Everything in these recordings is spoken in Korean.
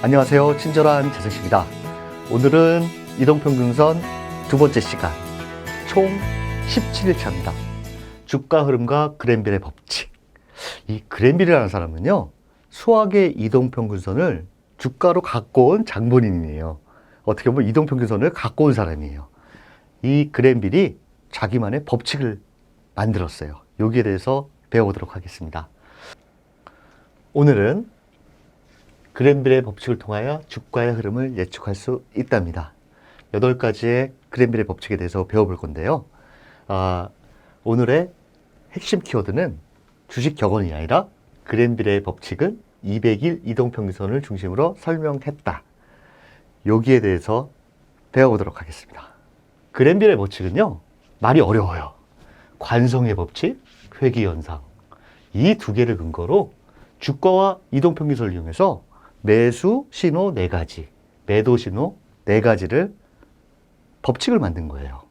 안녕하세요. 친절한 재승씨입니다. 오늘은 이동평균선 두 번째 시간, 총 17일차입니다. 주가 흐름과 그랜빌의 법칙. 이 그랜빌이라는 사람은요, 수학의 이동평균선을 주가로 갖고 온 장본인이에요. 어떻게 보면 이동평균선을 갖고 온 사람이에요. 이 그랜빌이 자기만의 법칙을 만들었어요. 여기에 대해서 배워보도록 하겠습니다. 오늘은 그랜빌의 법칙을 통하여 주가의 흐름을 예측할 수 있답니다. 여덟 가지의 그랜빌의 법칙에 대해서 배워볼 건데요. 아, 오늘의 핵심 키워드는 주식 격언이 아니라 그랜빌의 법칙은 200일 이동평균선을 중심으로 설명했다. 여기에 대해서 배워보도록 하겠습니다. 그랜빌의 법칙은요, 말이 어려워요. 관성의 법칙, 회귀 현상. 이 두 개를 근거로 주가와 이동평균선을 이용해서 매수 신호 네 가지, 매도 신호 네 가지를 법칙을 만든 거예요.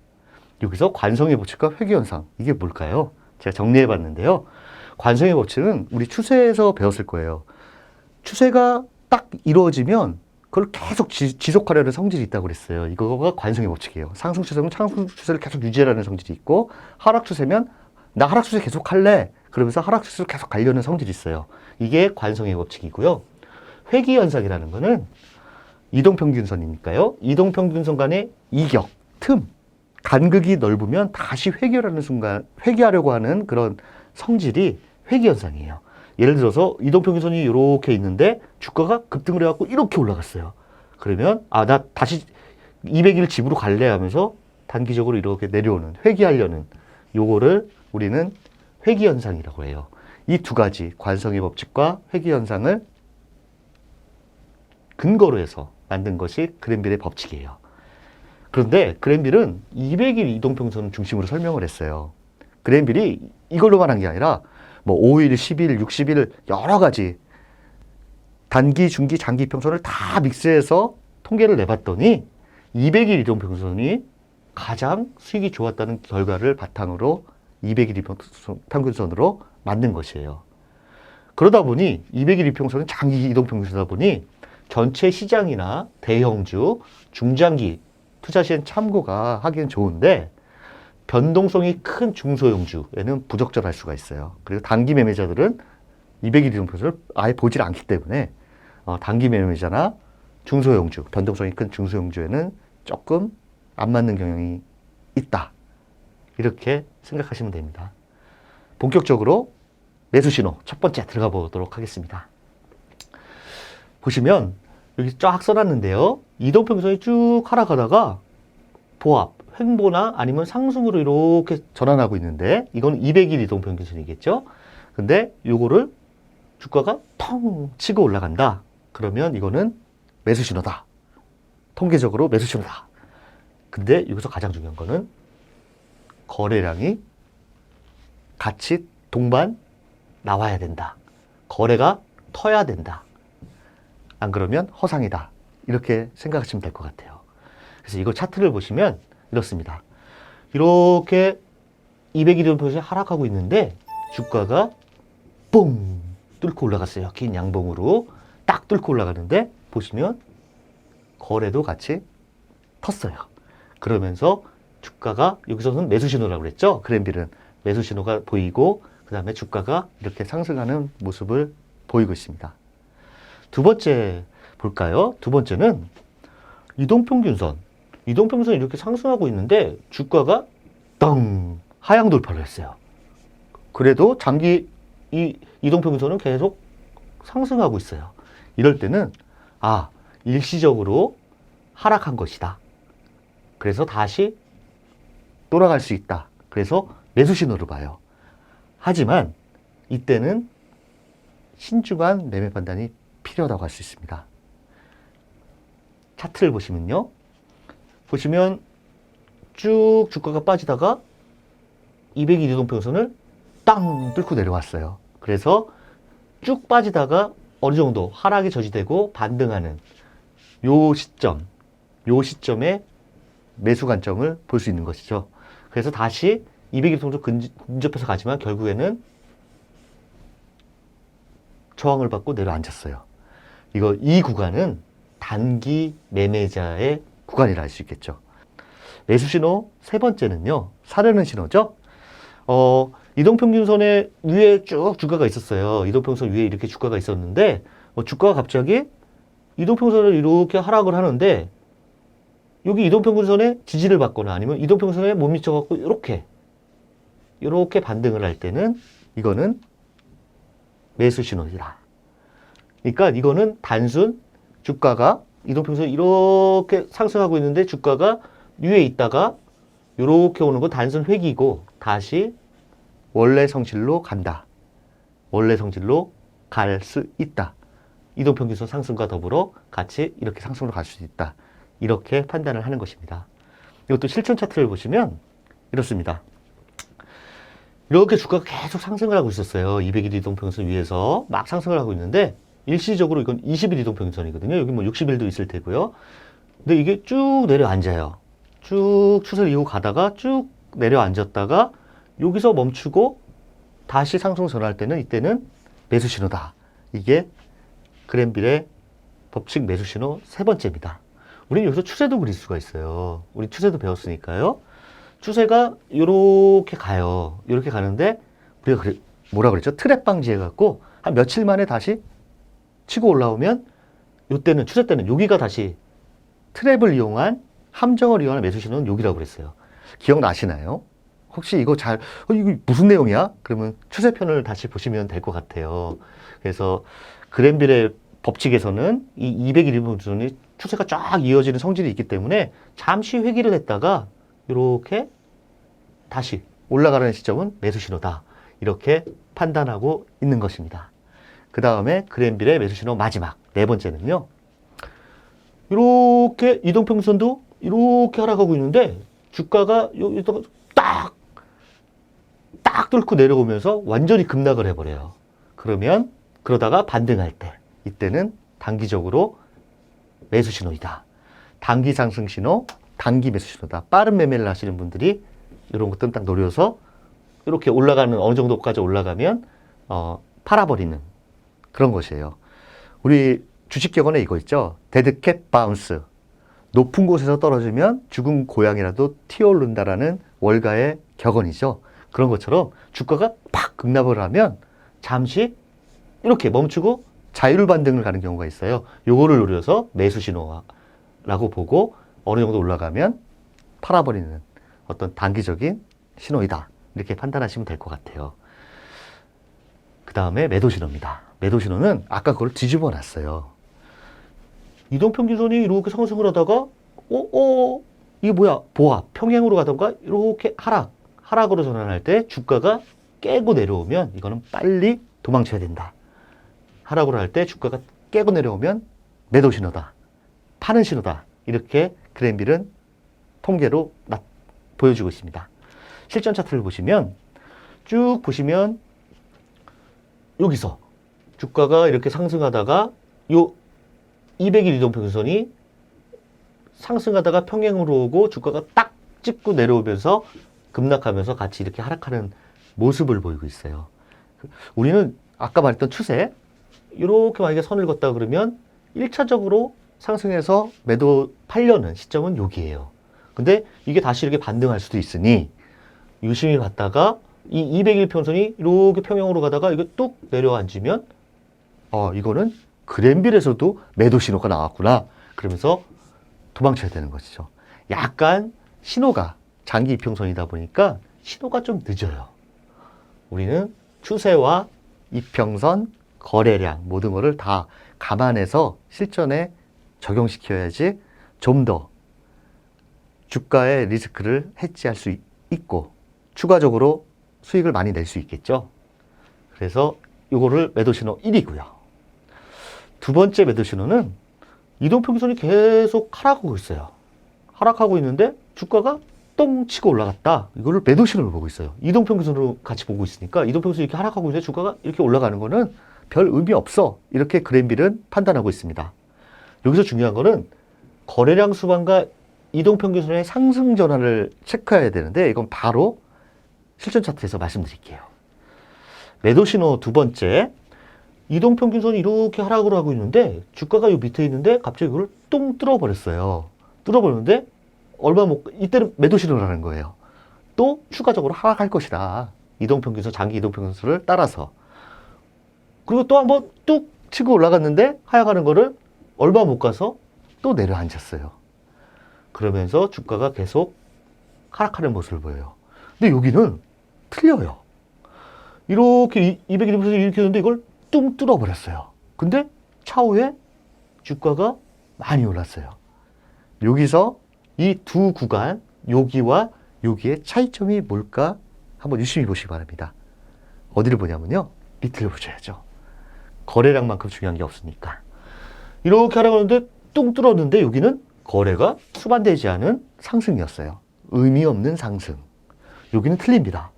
여기서 관성의 법칙과 회귀 현상 이게 뭘까요? 제가 정리해 봤는데요. 관성의 법칙은 우리 추세에서 배웠을 거예요. 추세가 딱 이루어지면 그걸 계속 지, 지속하려는 성질이 있다고 그랬어요. 이거가 관성의 법칙이에요. 상승 추세면 상승 추세를 계속 유지하려는 성질이 있고 하락 추세면 나 하락 추세 계속 할래. 그러면서 하락 추세를 계속 가려는 성질이 있어요. 이게 관성의 법칙이고요. 회귀 현상이라는 거는 이동평균선이니까요. 이동평균선 간의 이격, 틈, 간극이 넓으면 다시 회귀하려는 순간, 회귀하려고 하는 그런 성질이 회귀 현상이에요. 예를 들어서 이동평균선이 이렇게 있는데 주가가 급등을 해갖고 이렇게 올라갔어요. 그러면 아, 나 다시 200일 집으로 갈래 하면서 단기적으로 이렇게 내려오는, 회귀하려는 요거를 우리는 회귀 현상이라고 해요. 이 두 가지 관성의 법칙과 회귀 현상을 근거로 해서 만든 것이 그랜빌의 법칙이에요. 그런데 그랜빌은 200일 이동평선 중심으로 설명을 했어요. 그랜빌이 이걸로만 한 게 아니라 뭐 5일, 10일, 60일 여러 가지 단기, 중기, 장기 평선을 다 믹스해서 통계를 내봤더니 200일 이동 평선이 가장 수익이 좋았다는 결과를 바탕으로 200일 이동평균선으로 만든 것이에요. 그러다 보니 200일 이평선은 장기 이동평균선이다 보니 전체 시장이나 대형주, 중장기 투자 시엔 참고가 하기는 좋은데 변동성이 큰 중소형주에는 부적절할 수가 있어요. 그리고 단기 매매자들은 200일 이동평선을 아예 보질 않기 때문에 어, 단기 매매자나 중소형주, 변동성이 큰 중소형주에는 조금 안 맞는 경향이 있다. 이렇게 생각하시면 됩니다. 본격적으로 매수 신호 첫 번째 들어가 보도록 하겠습니다. 보시면 여기 쫙 써놨는데요. 이동평선이 쭉 하락하다가 보합, 횡보나 아니면 상승으로 이렇게 전환하고 있는데 이건 200일 이동평균선이겠죠. 근데 요거를 주가가 텅 치고 올라간다. 그러면 이거는 매수 신호다. 통계적으로 매수 신호다. 근데 여기서 가장 중요한 거는 거래량이 같이 동반 나와야 된다. 거래가 터야 된다. 안 그러면 허상이다. 이렇게 생각하시면 될 것 같아요. 그래서 이거 차트를 보시면 이렇습니다. 이렇게 200일은 표시 하락하고 있는데 주가가 뽕 뚫고 올라갔어요. 긴 양봉으로 딱 뚫고 올라가는데 보시면 거래도 같이 텄어요. 그러면서 주가가 여기서는 매수 신호라고 그랬죠. 그랜빌은 매수 신호가 보이고 그 다음에 주가가 이렇게 상승하는 모습을 보이고 있습니다. 두 번째 볼까요? 두 번째는 이동평균선. 이동평균선이 이렇게 상승하고 있는데 주가가 땅 하향 돌파를 했어요. 그래도 장기 이 이동평균선은 계속 상승하고 있어요. 이럴 때는 아 일시적으로 하락한 것이다. 그래서 다시 돌아갈 수 있다. 그래서 매수 신호를 봐요. 하지만 이때는 신중한 매매 판단이 필요하다고 할 수 있습니다. 차트를 보시면요. 보시면 쭉 주가가 빠지다가 200일 이동평선을 땅 뚫고 내려왔어요. 그래서 쭉 빠지다가 어느 정도 하락이 저지되고 반등하는 요 시점, 요 시점에 매수 관점을 볼 수 있는 것이죠. 그래서 다시 200일 정도 근접해서 가지만 결국에는 저항을 받고 내려앉았어요. 이거 이 구간은 단기 매매자의 구간이라 할 수 있겠죠. 매수 신호 세 번째는요. 사려는 신호죠. 어, 이동평균선의 위에 쭉 주가가 있었어요. 이동평균선 위에 이렇게 주가가 있었는데 어, 주가가 갑자기 이동평균선을 이렇게 하락을 하는데 여기 이동평균선에 지지를 받거나 아니면 이동평균선에 못 미쳐갖고 이렇게 이렇게 반등을 할 때는 이거는 매수 신호이다. 그러니까 이거는 단순 주가가 이동평균선 이렇게 상승하고 있는데 주가가 위에 있다가 이렇게 오는 건 단순 회기고 다시 원래 성질로 간다. 원래 성질로 갈 수 있다. 이동평균선 상승과 더불어 같이 이렇게 상승으로 갈 수 있다. 이렇게 판단을 하는 것입니다. 이것도 실천 차트를 보시면 이렇습니다. 이렇게 주가가 계속 상승을 하고 있었어요. 200일 이동평균선 위에서 막 상승을 하고 있는데 일시적으로 이건 20일 이동평균선이거든요. 여기 뭐 60일도 있을 테고요. 근데 이게 쭉 내려앉아요. 쭉 추세를 이고 가다가 쭉 내려앉았다가 여기서 멈추고 다시 상승 전환할 때는 이때는 매수 신호다. 이게 그랜빌의 법칙 매수 신호 세 번째입니다. 우리는 여기서 추세도 그릴 수가 있어요. 우리 추세도 배웠으니까요. 추세가 이렇게 가요. 이렇게 가는데 우리가 그래, 뭐라 그랬죠? 트랩 방지해 갖고 한 며칠 만에 다시 치고 올라오면 요때는 추세 때는 여기가 다시 트랩을 이용한 함정을 이용한 매수 신호는 여기라고 그랬어요. 기억나시나요? 혹시 이거 잘, 어, 이거 무슨 내용이야? 그러면 추세편을 다시 보시면 될 것 같아요. 그래서 그랜빌의 법칙에서는 이 201분 수준이 추세가 쫙 이어지는 성질이 있기 때문에 잠시 회기를 했다가 이렇게 다시 올라가는 시점은 매수 신호다. 이렇게 판단하고 있는 것입니다. 그 다음에 그랜빌의 매수 신호 마지막 네 번째는요. 이렇게 이동평선도 이렇게 하락하고 있는데 주가가 여기다가 딱, 딱 뚫고 내려오면서 완전히 급락을 해버려요. 그러면 그러다가 반등할 때 이때는 단기적으로 매수 신호이다. 단기 상승 신호, 단기 매수 신호다. 빠른 매매를 하시는 분들이 이런 것들은 딱 노려서 이렇게 올라가는 어느 정도까지 올라가면 어, 팔아버리는 그런 것이에요. 우리 주식 격언에 이거 있죠. 데드캣 바운스. 높은 곳에서 떨어지면 죽은 고양이라도 튀어오른다라는 월가의 격언이죠. 그런 것처럼 주가가 팍 급락을 하면 잠시 이렇게 멈추고 자율 반등을 가는 경우가 있어요. 요거를 노려서 매수 신호라고 보고 어느 정도 올라가면 팔아버리는 어떤 단기적인 신호이다. 이렇게 판단하시면 될 것 같아요. 그 다음에 매도 신호입니다. 매도 신호는 아까 그걸 뒤집어 놨어요. 이동평균선이 이렇게 상승을 하다가, 어, 어, 이게 뭐야? 보합, 평행으로 가던가, 이렇게 하락, 하락으로 전환할 때 주가가 깨고 내려오면 이거는 빨리 도망쳐야 된다. 하락으로 할 때 주가가 깨고 내려오면 매도 신호다. 파는 신호다. 이렇게 그랜빌은 통계로 나, 보여주고 있습니다. 실전 차트를 보시면 쭉 보시면 여기서 주가가 이렇게 상승하다가 요 200일 이동 평균선이 상승하다가 평행으로 오고 주가가 딱 찍고 내려오면서 급락하면서 같이 이렇게 하락하는 모습을 보이고 있어요. 우리는 아까 말했던 추세 이렇게 만약에 선을 걷다 그러면 1차적으로 상승해서 매도 팔려는 시점은 여기에요. 근데 이게 다시 이렇게 반등할 수도 있으니 유심히 봤다가 이 200일 평선이 이렇게 평형으로 가다가 이거 뚝 내려앉으면 어 이거는 그랜빌에서도 매도 신호가 나왔구나 그러면서 도망쳐야 되는 것이죠. 약간 신호가 장기 이평선이다 보니까 신호가 좀 늦어요. 우리는 추세와 이평선, 거래량 모든 것을 다 감안해서 실전에 적용시켜야지 좀 더 주가의 리스크를 해지할 수 있- 있고 추가적으로 수익을 많이 낼 수 있겠죠. 그래서 이거를 매도 신호 1이고요. 두 번째 매도 신호는 이동평균선이 계속 하락하고 있어요. 하락하고 있는데 주가가 똥 치고 올라갔다. 이거를 매도 신호를 보고 있어요. 이동평균선으로 같이 보고 있으니까 이동평균선이 이렇게 하락하고 있는데 주가가 이렇게 올라가는 거는 별 의미 없어. 이렇게 그랜빌은 판단하고 있습니다. 여기서 중요한 거는 거래량 수반과 이동평균선의 상승 전환을 체크해야 되는데 이건 바로 실전 차트에서 말씀드릴게요. 매도 신호 두 번째 이동평균선이 이렇게 하락을 하고 있는데 주가가 요 밑에 있는데 갑자기 이걸 뚱 뚫어버렸어요. 뚫어버렸는데 얼마 못 이때는 매도 신호를 하는 거예요. 또 추가적으로 하락할 것이다. 이동평균선 장기 이동평균선을 따라서 그리고 또 한번 뚝 치고 올라갔는데 하락하는 거를 얼마 못 가서 또 내려앉았어요. 그러면서 주가가 계속 하락하는 모습을 보여요. 근데 여기는 틀려요. 이렇게 200일부터 이렇게 했는데 이걸 뚱 뚫어버렸어요. 근데 차후에 주가가 많이 올랐어요. 여기서 이 두 구간, 여기와 여기의 차이점이 뭘까 한번 유심히 보시기 바랍니다. 어디를 보냐면요. 밑을 보셔야죠. 거래량만큼 중요한 게 없으니까. 이렇게 하라고 뚱 뚫었는데 여기는 거래가 수반되지 않은 상승이었어요. 의미 없는 상승. 여기는 틀립니다.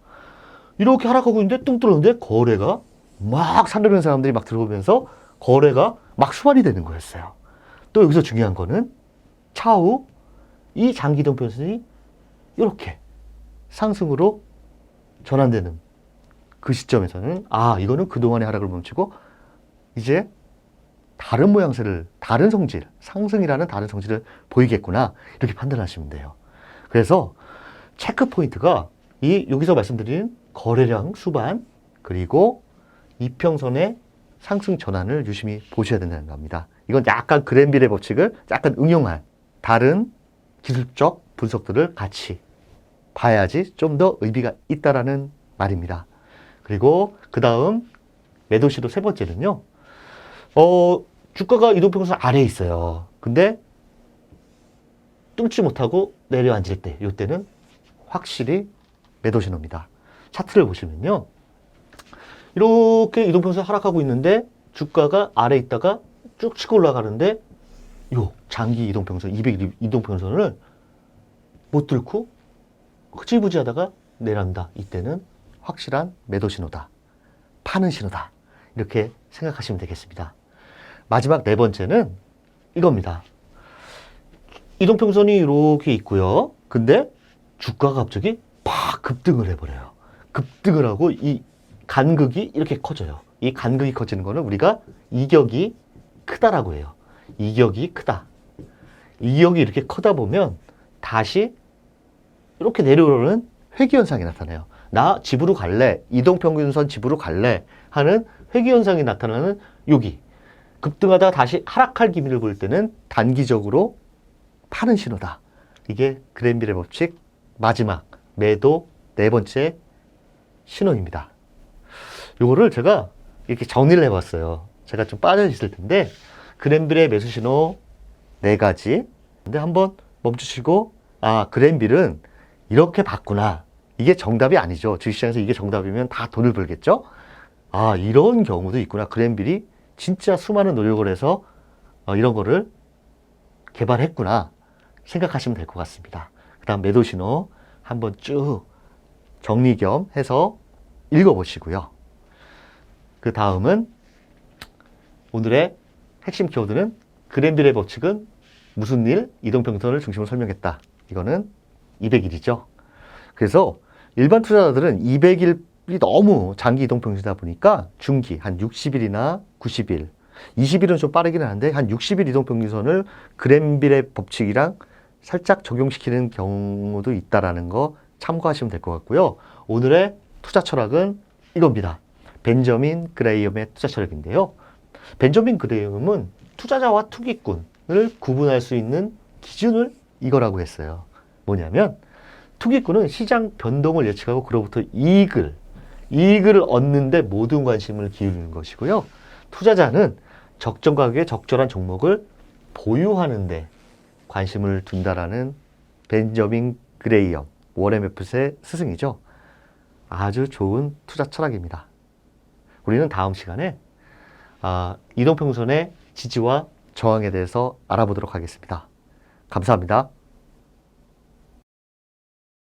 이렇게 하락하고 있는데 뚱 뚫었는데 거래가 막 사려는 사람들이 막 들어오면서 거래가 막 수반이 되는 거였어요. 또 여기서 중요한 거는 차후 이 장기동 변선이 이렇게 상승으로 전환되는 그 시점에서는 아 이거는 그동안의 하락을 멈추고 이제 다른 모양새를 다른 성질 상승이라는 다른 성질을 보이겠구나 이렇게 판단하시면 돼요. 그래서 체크 포인트가 이 여기서 말씀드린 거래량 수반 그리고 이평선의 상승 전환을 유심히 보셔야 된다는 겁니다. 이건 약간 그랜빌의 법칙을 약간 응용한 다른 기술적 분석들을 같이 봐야지 좀 더 의미가 있다라는 말입니다. 그리고 그 다음 매도 시도 세 번째는요. 어, 주가가 이동평선 아래에 있어요. 근데 뚫지 못하고 내려앉을 때, 이때는 확실히 매도 신호입니다. 차트를 보시면요. 이렇게 이동평선 하락하고 있는데 주가가 아래 에 있다가 쭉 치고 올라가는데 요 장기 이동평선, 200 이동평선을 못 뚫고 흐지부지 하다가 내려간다. 이때는 확실한 매도 신호다. 파는 신호다. 이렇게 생각하시면 되겠습니다. 마지막 네 번째는 이겁니다. 이동평선이 이렇게 있고요. 근데 주가가 갑자기 팍 급등을 해버려요. 급등을 하고 이 간극이 이렇게 커져요. 이 간극이 커지는 거는 우리가 이격이 크다라고 해요. 이격이 크다. 이격이 이렇게 크다 보면 다시 이렇게 내려오는 회귀현상이 나타나요. 나 집으로 갈래, 이동평균선 집으로 갈래 하는 회귀현상이 나타나는 여기. 급등하다가 다시 하락할 기미를 볼 때는 단기적으로 파는 신호다. 이게 그랜빌의 법칙 마지막 매도 네 번째 신호입니다. 요거를 제가 이렇게 정리를 해봤어요. 제가 좀 빠져 있을 텐데 그랜빌의 매수 신호 네 가지. 근데 한번 멈추시고 아 그랜빌은 이렇게 봤구나. 이게 정답이 아니죠. 주식시장에서 이게 정답이면 다 돈을 벌겠죠? 아, 이런 경우도 있구나. 그랜빌이 진짜 수많은 노력을 해서 어, 이런 거를 개발했구나. 생각하시면 될 것 같습니다. 그 다음 매도 신호 한번 쭉 정리 겸 해서 읽어보시고요. 그 다음은 오늘의 핵심 키워드는 그랜빌의 법칙은 무슨 일, 이동평선을 중심으로 설명했다. 이거는 200일이죠. 그래서 일반 투자자들은 200일이 너무 장기 이동평균이다 보니까 중기 한 60일이나 90일, 20일은 좀 빠르기는 한데 한 60일 이동평균선을 그랜빌의 법칙이랑 살짝 적용시키는 경우도 있다라는 거 참고하시면 될 것 같고요. 오늘의 투자 철학은 이겁니다. 벤저민 그레이엄의 투자 철학인데요. 벤저민 그레이엄은 투자자와 투기꾼을 구분할 수 있는 기준을 이거라고 했어요. 뭐냐면 투기꾼은 시장 변동을 예측하고 그로부터 이익을 이익을 얻는데 모든 관심을 기울이는 것이고요. 투자자는 적정 가격에 적절한 종목을 보유하는데 관심을 둔다라는 벤저민 그레이엄 워렌 베핏의 스승이죠. 아주 좋은 투자 철학입니다. 우리는 다음 시간에 아, 이동평선의 지지와 저항에 대해서 알아보도록 하겠습니다. 감사합니다.